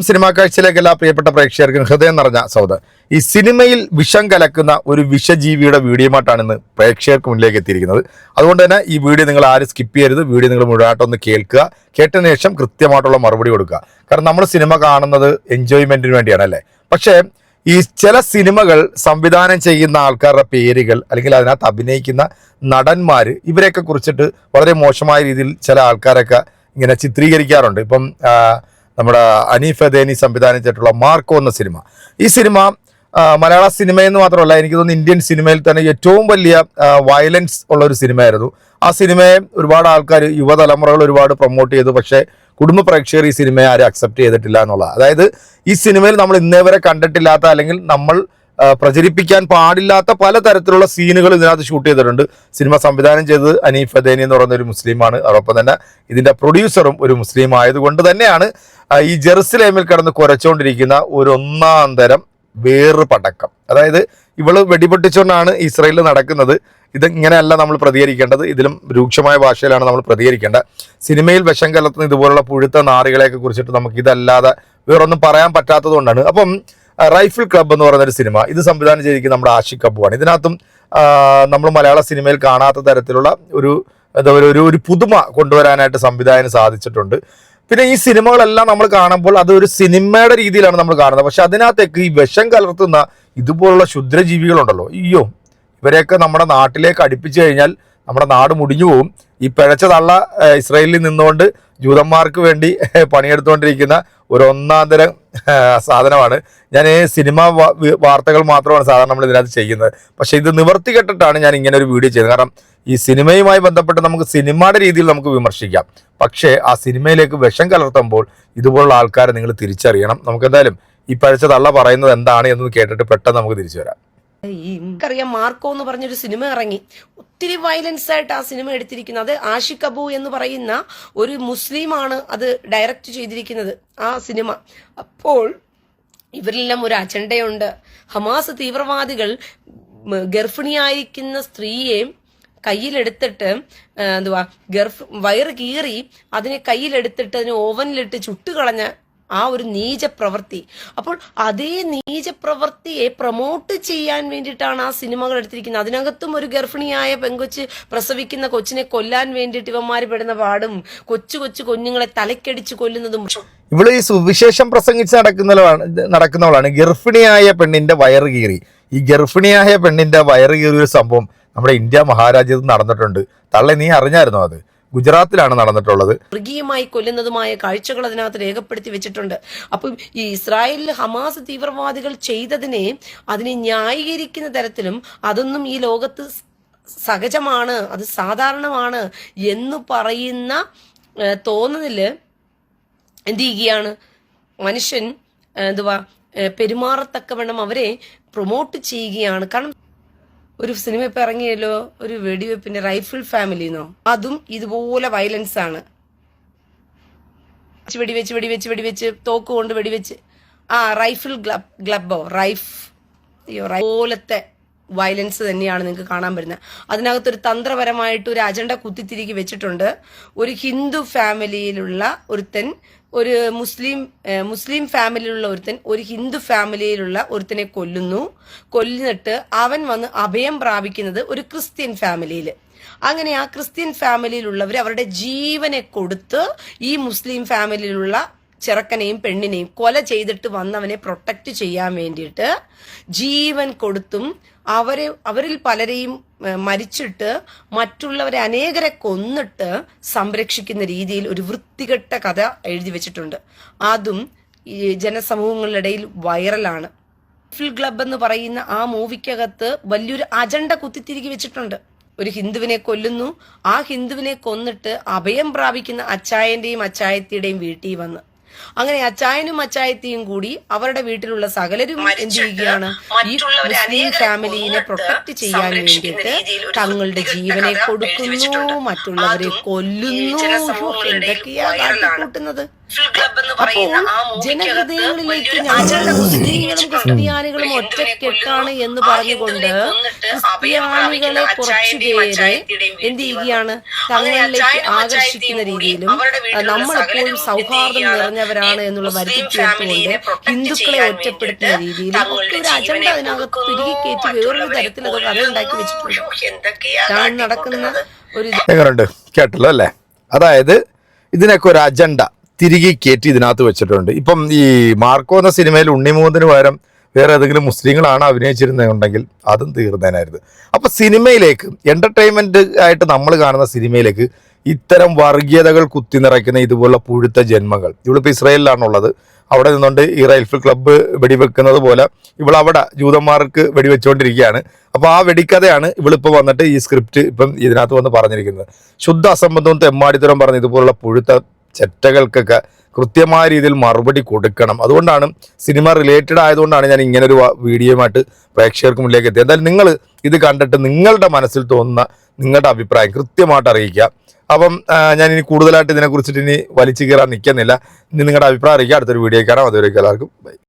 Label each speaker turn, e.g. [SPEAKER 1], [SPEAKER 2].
[SPEAKER 1] Cinema കാഴ്ചയിലേക്ക് എല്ലാ പ്രിയപ്പെട്ട പ്രേക്ഷകർക്കും ഹൃദയം നിറഞ്ഞ സൗദ. ഈ സിനിമയിൽ വിഷം കലക്കുന്ന ഒരു വിഷജീവിയുടെ വീഡിയോമായിട്ടാണ് ഇന്ന് പ്രേക്ഷകർക്ക് മുന്നിലേക്ക് എത്തിയിരിക്കുന്നത്. അതുകൊണ്ട് തന്നെ ഈ വീഡിയോ നിങ്ങൾ ആരും സ്കിപ്പ് ചെയ്യരുത്. വീഡിയോ നിങ്ങൾ മുഴുവനായിട്ടൊന്ന് കേൾക്കുക. കേട്ടതിന് ശേഷം കൃത്യമായിട്ടുള്ള മറുപടി കൊടുക്കുക. കാരണം നമ്മൾ സിനിമ കാണുന്നത് എൻജോയ്മെന്റിന് വേണ്ടിയാണ് അല്ലേ? പക്ഷേ ഈ ചില സിനിമകൾ സംവിധാനം ചെയ്യുന്ന ആൾക്കാരുടെ പേരുകൾ അല്ലെങ്കിൽ അതിനകത്ത് അഭിനയിക്കുന്ന നടന്മാർ ഇവരെയൊക്കെ കുറിച്ചിട്ട് വളരെ മോശമായ രീതിയിൽ ചില ആൾക്കാരൊക്കെ ഇങ്ങനെ ചിത്രീകരിക്കാറുണ്ട്. ഇപ്പം നമ്മുടെ അനീഫ് ദേനി സംവിധാനം ചെയ്തിട്ടുള്ള മാർക്കോ എന്ന സിനിമ. ഈ സിനിമ മലയാള സിനിമയെന്ന് മാത്രമല്ല എനിക്ക് തോന്നുന്നു ഇന്ത്യൻ സിനിമയിൽ തന്നെ ഏറ്റവും വലിയ വയലൻസ് ഉള്ള ഒരു സിനിമയായിരുന്നു. ആ സിനിമയെ ഒരുപാട് ആൾക്കാർ യുവതലമുറകൾ ഒരുപാട് പ്രൊമോട്ട് ചെയ്തു. പക്ഷേ കുടുംബ പ്രേക്ഷകർ ഈ സിനിമയെ ആരും അക്സെപ്റ്റ് ചെയ്തിട്ടില്ല എന്നുള്ളത് അതായത് ഈ സിനിമയിൽ നമ്മൾ ഇന്നേ വരെ കണ്ടിട്ടില്ലാത്ത അല്ലെങ്കിൽ നമ്മൾ പ്രചരിപ്പിക്കാൻ പാടില്ലാത്ത പലതരത്തിലുള്ള സീനുകൾ ഇതിനകത്ത് ഷൂട്ട് ചെയ്തിട്ടുണ്ട്. സിനിമ സംവിധാനം ചെയ്തത് അനീഫ് അദേനി എന്ന് പറയുന്ന ഒരു മുസ്ലിമാണ്. അതോടൊപ്പം തന്നെ ഇതിന്റെ പ്രൊഡ്യൂസറും ഒരു മുസ്ലിം ആയതുകൊണ്ട് തന്നെയാണ് ഈ ജെറുസലേമിൽ കിടന്ന് കുരച്ചുകൊണ്ടിരിക്കുന്ന ഒരു ഒന്നാം തരം വേറൊരു പടക്കം. അതായത് ഇവൾ വെടിപൊട്ടിച്ചുകൊണ്ടാണ് ഇസ്രയേലിൽ നടക്കുന്നത്. ഇത് ഇങ്ങനെയല്ല നമ്മൾ പ്രതികരിക്കേണ്ടത്. ഇതിലും രൂക്ഷമായ ഭാഷയിലാണ് നമ്മൾ പ്രതികരിക്കേണ്ടത് സിനിമയിൽ വിഷം കലർത്തുന്ന ഇതുപോലുള്ള പുഴുത്ത നാറികളെയൊക്കെ കുറിച്ചിട്ട് നമുക്ക് ഇതല്ലാതെ വേറൊന്നും പറയാൻ പറ്റാത്തത് അപ്പം ആ, റൈഫിൾ ക്ലബ്ബ് എന്ന് പറയുന്ന ഒരു സിനിമ. ഇത് സംവിധാനം ചെയ്തിരിക്കുന്നത് നമ്മുടെ ആഷിഖ് കബുവാണ് ഇതിനകത്തും നമ്മൾ മലയാള സിനിമയിൽ കാണാത്ത തരത്തിലുള്ള ഒരു എന്താ പറയുക ഒരു ഒരു പുതുമ കൊണ്ടുവരാനായിട്ട് സംവിധായകന് സാധിച്ചിട്ടുണ്ട്. പിന്നെ ഈ സിനിമകളെല്ലാം നമ്മൾ കാണുമ്പോൾ അത് ഒരു സിനിമയുടെ രീതിയിലാണ് നമ്മൾ കാണുന്നത്. പക്ഷെ അതിനകത്തേക്ക് ഈ വിഷം കലർത്തുന്ന ഇതുപോലുള്ള ക്ഷുദ്രജീവികളുണ്ടല്ലോ. അയ്യോ ഇവരെയൊക്കെ നമ്മുടെ നാട്ടിലേക്ക് അടുപ്പിച്ചു കഴിഞ്ഞാൽ നമ്മുടെ നാട് മുടിഞ്ഞു പോകും ഈ പിഴച്ച തള്ള ഇസ്രയേലിൽ നിന്നുകൊണ്ട് ജൂതന്മാർക്ക് വേണ്ടി പണിയെടുത്തുകൊണ്ടിരിക്കുന്ന ഒരു ഒന്നാം തരം സാധനമാണ്. ഞാൻ സിനിമ വാർത്തകൾ മാത്രമാണ് സാധാരണ നമ്മൾ ഇതിനകത്ത് ചെയ്യുന്നത്. പക്ഷേ ഇത് നിവർത്തി കെട്ടിട്ടാണ് ഞാൻ ഇങ്ങനെ ഒരു വീഡിയോ ചെയ്യുന്നത്. കാരണം ഈ സിനിമയുമായി ബന്ധപ്പെട്ട് നമുക്ക് സിനിമയുടെ രീതിയിൽ നമുക്ക് വിമർശിക്കാം. പക്ഷേ ആ സിനിമയിലേക്ക് വിഷം കലർത്തുമ്പോൾ ഇതുപോലുള്ള ആൾക്കാരെ നിങ്ങൾ തിരിച്ചറിയണം. നമുക്കെന്തായാലും ഈ പഴച്ച തള്ള പറയുന്നത് എന്താണ് എന്ന് കേട്ടിട്ട് പെട്ടെന്ന് നമുക്ക് തിരിച്ചു വരാം.
[SPEAKER 2] നമുക്കറിയാം മാർക്കോ എന്ന് പറഞ്ഞൊരു സിനിമ ഇറങ്ങി. ഒത്തിരി വയലൻസ് ആയിട്ട് ആ സിനിമ എടുത്തിരിക്കുന്നത്. അത് ആഷിഖ് അബു എന്ന് പറയുന്ന ഒരു മുസ്ലിമാണ് അത് ഡയറക്റ്റ് ചെയ്തിരിക്കുന്നത് ആ സിനിമ. അപ്പോൾ ഇവരെല്ലാം ഒരു അജണ്ടയുണ്ട്. ഹമാസ് തീവ്രവാദികൾ ഗർഭിണിയായിരിക്കുന്ന സ്ത്രീയെ കയ്യിലെടുത്തിട്ട് എന്തുവാ ഗർഭ വയറ് കീറി അതിനെ കയ്യിലെടുത്തിട്ട് അതിനെ ഓവനിലിട്ട് ചുട്ടുകളഞ്ഞ ആ ഒരു നീച പ്രവൃത്തി അപ്പോൾ അതേ നീച പ്രവൃത്തിയെ പ്രൊമോട്ട് ചെയ്യാൻ വേണ്ടിയിട്ടാണ് ആ സിനിമകൾ എടുത്തിരിക്കുന്നത്. അതിനകത്തും ഒരു ഗർഭിണിയായ പെങ്കൊച്ച് പ്രസവിക്കുന്ന കൊച്ചിനെ കൊല്ലാൻ വേണ്ടിയിട്ട് ഇവന്മാർ പെടുന്ന പാടും കൊച്ചു കൊച്ചു കുഞ്ഞുങ്ങളെ തലക്കടിച്ച് കൊല്ലുന്നതും.
[SPEAKER 1] ഇവൾ ഈ സുവിശേഷം പ്രസംഗിച്ച് നടക്കുന്നവളാണ് നടക്കുന്നവളാണ്. ഗർഭിണിയായ പെണ്ണിന്റെ വയറ് കീറി. ഈ ഗർഭിണിയായ പെണ്ണിന്റെ വയറ് കീറിയ ഒരു സംഭവം നമ്മുടെ ഇന്ത്യ മഹാരാജ്യത്ത് നടന്നിട്ടുണ്ട്. തള്ളെ നീ അറിഞ്ഞായിരുന്നോ അത്? ഗുജറാത്തിലാണ് നടന്നിട്ടുള്ളത്.
[SPEAKER 2] മൃഗീയമായി കൊല്ലുന്നതുമായ കാഴ്ചകൾ അതിനകത്ത് രേഖപ്പെടുത്തി വെച്ചിട്ടുണ്ട്. അപ്പം ഈ ഇസ്രായേലിൽ ഹമാസ് തീവ്രവാദികൾ ചെയ്തതിനെ അതിനെ ന്യായീകരിക്കുന്ന തരത്തിലും അതൊന്നും ഈ ലോകത്ത് സഹജമാണ് അത് സാധാരണമാണ് എന്ന് പറയുന്ന ഏഹ്, തോന്നലിൽ എന്ത് ചെയ്യുകയാണ്? മനുഷ്യൻ എന്തുവാ പെരുമാറത്തക്കവണ്ണം അവരെ പ്രൊമോട്ട് ചെയ്യുകയാണ്. കാരണം ഒരു സിനിമ ഇപ്പൊ ഇറങ്ങിയല്ലോ ഒരു വെടിവെപ്പിന്റെ റൈഫിൾ ഫാമിലിന്നോ അതും ഇതുപോലെ വയലൻസ് ആണ്. വെടിവെച്ച് വെടിവെച്ച് വെടിവെച്ച് തോക്ക് കൊണ്ട് വെടിവെച്ച്. ആ റൈഫിൾ ഗ്ലബ് ഗ്ലബോ റൈഫ് അയ്യോ പോലത്തെ വയലൻസ് തന്നെയാണ് നിങ്ങൾക്ക് കാണാൻ വരുന്നത് അതിനകത്തൊരു തന്ത്രപരമായിട്ട് ഒരു അജണ്ട കുത്തിത്തിരിക്കി വെച്ചിട്ടുണ്ട്. ഒരു ഹിന്ദു ഫാമിലിയിലുള്ള ഒരുത്തൻ ഒരു മുസ്ലിം മുസ്ലിം ഫാമിലിയിലുള്ള ഒരുത്തൻ ഒരു ഹിന്ദു ഫാമിലിയിലുള്ള ഒരുത്തനെ കൊല്ലുന്നു. കൊല്ലിട്ട് അവൻ വന്ന് അഭയം പ്രാപിക്കുന്നത് ഒരു ക്രിസ്ത്യൻ ഫാമിലിയിൽ അങ്ങനെ ആ ക്രിസ്ത്യൻ ഫാമിലിയിലുള്ളവർ അവരുടെ ജീവനെ കൊടുത്ത് ഈ മുസ്ലിം ഫാമിലിയിലുള്ള ചെറുക്കനെയും പെണ്ണിനെയും കൊല ചെയ്തിട്ട് വന്നവനെ പ്രൊട്ടക്റ്റ് ചെയ്യാൻ വേണ്ടിയിട്ട് ജീവൻ കൊടുത്തും അവരെ അവരിൽ പലരെയും മരിച്ചിട്ട് മറ്റുള്ളവരെ അനേകരെ കൊന്നിട്ട് സംരക്ഷിക്കുന്ന രീതിയിൽ ഒരു വൃത്തികെട്ട കഥ എഴുതി വെച്ചിട്ടുണ്ട്. അതും ഈ ജനസമൂഹങ്ങളുടെ ഇടയിൽ വൈറലാണ്. ഫിൽ ക്ലബ് എന്ന് പറയുന്ന ആ മൂവിക്കകത്ത് വലിയൊരു അജണ്ട കുത്തിത്തിരികി വെച്ചിട്ടുണ്ട്. ഒരു ഹിന്ദുവിനെ കൊല്ലുന്നു. ആ ഹിന്ദുവിനെ കൊന്നിട്ട് അഭയം പ്രാപിക്കുന്ന അച്ചായന്റെയും അച്ചായത്തിയുടെയും വീട്ടിൽ വന്ന്. അങ്ങനെ അച്ചായനും അച്ചായത്തിയും കൂടി അവരുടെ വീട്ടിലുള്ള സകലരും എന്ത് ചെയ്യുകയാണ്? ഈ മുസ്ലിം ഫാമിലിയെ പ്രൊട്ടക്ട് ചെയ്യാൻ വേണ്ടിയിട്ട് തങ്ങളുടെ ജീവനെ കൊടുക്കുന്നു മറ്റുള്ളവരെ കൊല്ലുന്നു. എന്തൊക്കെയാ കാട്ടിക്കൂട്ടുന്നത്? ക്ലബ് എന്ന് പറയുന്ന ആ ജനഹൃദയങ്ങളിലേക്ക് ഞങ്ങളുടെ മുസ്ലിങ്ങളും ക്രിസ്ത്യാനികളും ഒറ്റക്കെട്ടാണ് എന്ന് പറഞ്ഞുകൊണ്ട് ക്രിസ്ത്യാനികളെ കുറച്ചു പേരെ എന്ത് ചെയ്യുകയാണ്? തങ്ങളിലേക്ക് ആകർഷിക്കുന്ന രീതിയിലും നമ്മളെപ്പോഴും സൗഹാർദ്ദം നിറഞ്ഞവരാണ് എന്നുള്ള വരുത്തി ചേർത്തുകൊണ്ട് ഹിന്ദുക്കളെ ഒറ്റപ്പെടുത്തുന്ന രീതിയിലും ഒക്കെ ഒരു അജണ്ട അതിനകത്ത് തിരികെ കയറ്റി വേറൊരു തരത്തിൽ അത് കഥ ഉണ്ടാക്കി വെച്ചിട്ടുണ്ട് നടക്കുന്ന ഒരു.
[SPEAKER 1] കേട്ടല്ലോ അല്ലേ അതായത് ഇതിനൊക്കെ ഒരു അജണ്ട. തിരികെ കയറ്റി ഇതിനകത്ത് വെച്ചിട്ടുണ്ട്. ഇപ്പം ഈ മാർക്കോ എന്ന സിനിമയിൽ ഉണ്ണിമൂന്നിന് പകരം വേറെ ഏതെങ്കിലും മുസ്ലിങ്ങളാണ് അഭിനയിച്ചിരുന്നുണ്ടെങ്കിൽ അതും തീർന്നേനായിരുന്നു. അപ്പൊ സിനിമയിലേക്ക് എന്റർടൈൻമെന്റ് ആയിട്ട് നമ്മൾ കാണുന്ന സിനിമയിലേക്ക് ഇത്തരം വർഗീയതകൾ കുത്തി നിറയ്ക്കുന്ന ഇതുപോലുള്ള പുഴുത്ത ജന്മങ്ങൾ. ഇവളിപ്പോൾ ഇസ്രായേലിലാണുള്ളത്. അവിടെ നിന്നുകൊണ്ട് ഈ റൈഫിൾ ക്ലബ്ബ് വെടിവെക്കുന്നത് പോലെ ഇവൾ അവിടെ ജൂതന്മാർക്ക് വെടിവെച്ചുകൊണ്ടിരിക്കുകയാണ്. അപ്പോൾ ആ വെടിക്കഥയാണ് ഇവളിപ്പോൾ വന്നിട്ട് ഈ സ്ക്രിപ്റ്റ് ഇപ്പം ഇതിനകത്ത് വന്ന് പറഞ്ഞിരിക്കുന്നത്. ശുദ്ധ അസംബന്ധവും തെമ്മാടിത്തരം പറഞ്ഞ ഇതുപോലുള്ള പുഴുത്ത ചെറ്റകൾക്കൊക്കെ കൃത്യമായ രീതിയിൽ മറുപടി കൊടുക്കണം. അതുകൊണ്ടാണ് സിനിമ റിലേറ്റഡ് ആയതുകൊണ്ടാണ് ഞാൻ ഇങ്ങനെ ഒരു വീഡിയോയുമായിട്ട് പ്രേക്ഷകർക്ക് മുന്നിലേക്ക് എത്തിയത്. എന്തായാലും നിങ്ങൾ ഇത് കണ്ടിട്ട് നിങ്ങളുടെ മനസ്സിൽ തോന്നുന്ന നിങ്ങളുടെ അഭിപ്രായം കൃത്യമായിട്ട് അറിയിക്കുക. അപ്പം ഞാൻ ഇനി കൂടുതലായിട്ട് ഇതിനെക്കുറിച്ചിട്ട് ഇനി വലിച്ചു കയറാൻ നിൽക്കുന്നില്ല. ഇനി നിങ്ങളുടെ അഭിപ്രായം അറിയിക്കുക. അടുത്തൊരു വീഡിയോ കാണാം. അതുവരേക്കും എല്ലാവർക്കും ബൈ.